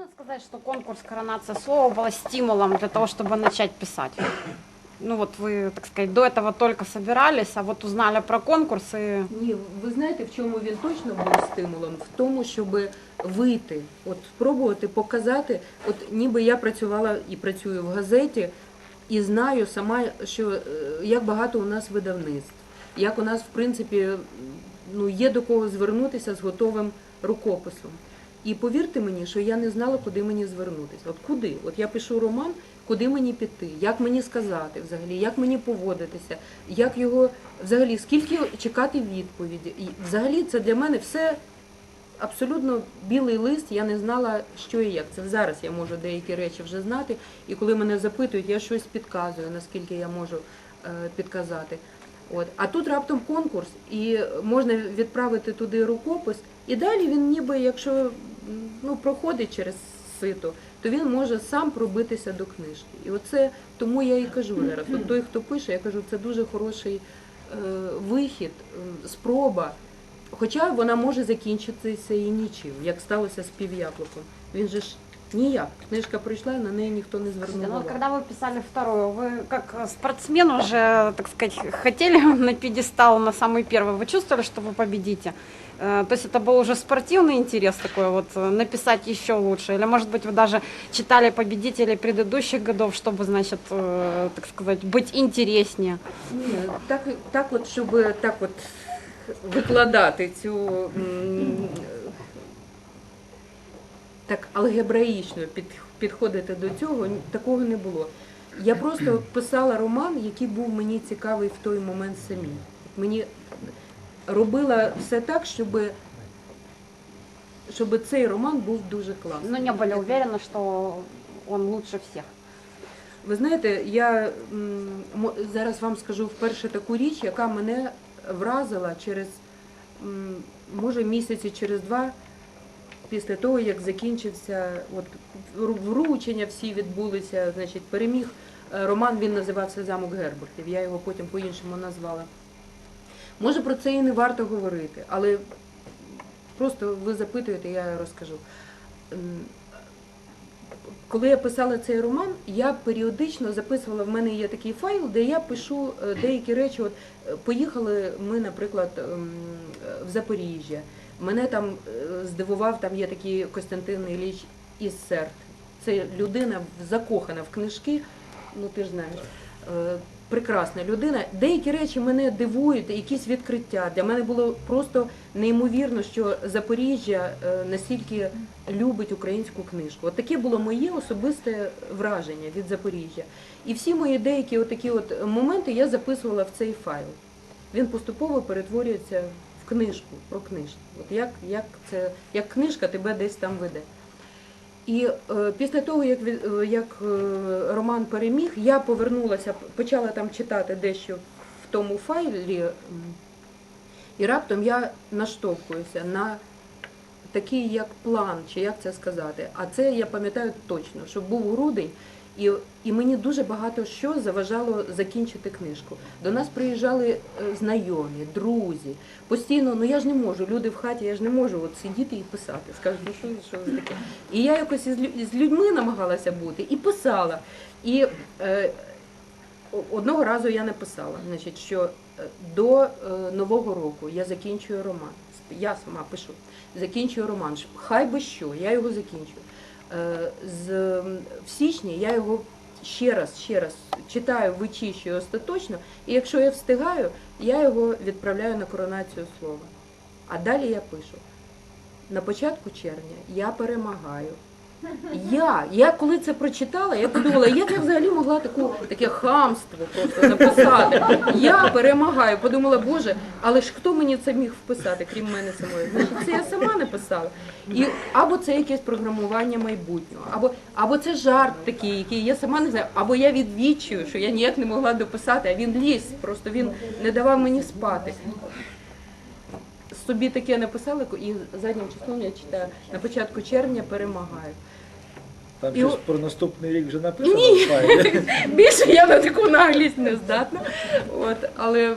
Можно сказать, что конкурс «Коронация слова» был стимулом для того, чтобы начать писать? Ну вот вы, так сказать, до этого только собирались, а вот узнали про конкурс и... Ні, ви знаєте, в чому він точно був стимулом? В тому, щоб вийти, от спробувати показати, от ніби я працювала і працюю в газеті, і знаю сама, що е, як багато у нас видавництв, як у нас, в принципі, ну, є до кого звернутися з готовим рукописом. І повірте мені, що я не знала, куди мені звернутися. От куди? От я пишу роман, куди мені піти, як мені сказати взагалі, як мені поводитися, як його взагалі, скільки чекати відповіді. І взагалі це для мене все абсолютно білий лист. Я не знала, що і як. Це зараз я можу деякі речі вже знати. І коли мене запитують, я щось підказую, наскільки я можу е, підказати. От. А тут раптом конкурс, і можна відправити туди рукопис, і далі він ніби, якщо ну, проходить через сито, то він може сам пробитися до книжки. І оце тому я і кажу зараз. От той, хто пише, я кажу, це дуже хороший е, вихід, е, спроба. Хоча вона може закінчитися і нічим, як сталося з пів'яблуком. Він же ж ніяк. Книжка прийшла, на неї ніхто не звернув. Ну, увагу. когда вы писали вторую, вы как спортсмен уже, так сказать, хотели на пьедестал на самый первый? Вы чувствовали, что вы победите? Э, То есть это был уже спортивный интерес такой, вот э, написать еще лучше? Или, может быть, вы даже читали победителей предыдущих годов, чтобы, значит, э, так сказать, быть интереснее? Ні, так, так от, щоб так от викладати цю м, так алгебраїчно під, підходити до цього, ні, такого не було. Я просто писала роман, який був мені цікавий в той момент самій. Мені робила все так, щоб, щоб цей роман був дуже класний. Но не были уверены, что он лучше всех. Ви знаєте, я зараз вам скажу вперше таку річ, яка мене вразила через може місяці через два після того, як закінчився от вру- вручення, всі відбулися, значить, переміг е, роман. Він називався Замок Гербуртів. Я його потім по-іншому назвала. Може про це і не варто говорити, але просто ви запитуєте, я розкажу. Коли я писала цей роман, я періодично записувала, в мене є такий файл, де я пишу е, деякі речі. От е, поїхали ми, наприклад, ем, в Запоріжжя. Мене там е, здивував, там є такий Костянтин Ілліч із Серт. Це людина закохана в книжки, ну ти ж знаєш. Е, Прекрасна людина. Деякі речі мене дивують, якісь відкриття. Для мене було просто неймовірно, що Запоріжжя е, настільки любить українську книжку. От таке було моє особисте враження від Запоріжжя. І всі мої деякі отакі от моменти я записувала в цей файл. Він поступово перетворюється в книжку про книжку. От як, як, це, як книжка тебе десь там веде. І е, після того, як, е, як е, роман переміг, я повернулася, почала там читати дещо в тому файлі, і раптом я наштовхуюся на такий як план, чи як це сказати. А це я пам'ятаю точно, що був грудень, і, і мені дуже багато що заважало закінчити книжку. До нас приїжджали е, знайомі, друзі. Постійно, ну я ж не можу, люди в хаті, я ж не можу от сидіти і писати. Скажуть, ну що, що таке? І я якось з людьми намагалася бути і писала. І е, одного разу я написала, значить, що е, до е, Нового року я закінчую роман. Я сама пишу. Закінчую роман. Хай би що, я його закінчую. Е, З, в січні я його ще раз, ще раз читаю, вичищую остаточно, і якщо я встигаю, я його відправляю на коронацію слова. А далі я пишу. На початку червня я перемагаю. Я, я коли це прочитала, я подумала, як я взагалі могла таку, таке хамство просто написати. Я перемагаю. Подумала, боже, але ж хто мені це міг вписати, крім мене самої? Значить, це я сама написала. І або це якесь програмування майбутнього, або, або це жарт такий, який я сама не знаю, або я відвічую, що я ніяк не могла дописати, а він ліз, просто він не давав мені спати. Собі таке написали і заднім числом я читаю на початку червня перемагаю. Там І щось про наступний рік вже написано Ні. Більше я на таку наглість не здатна. От, але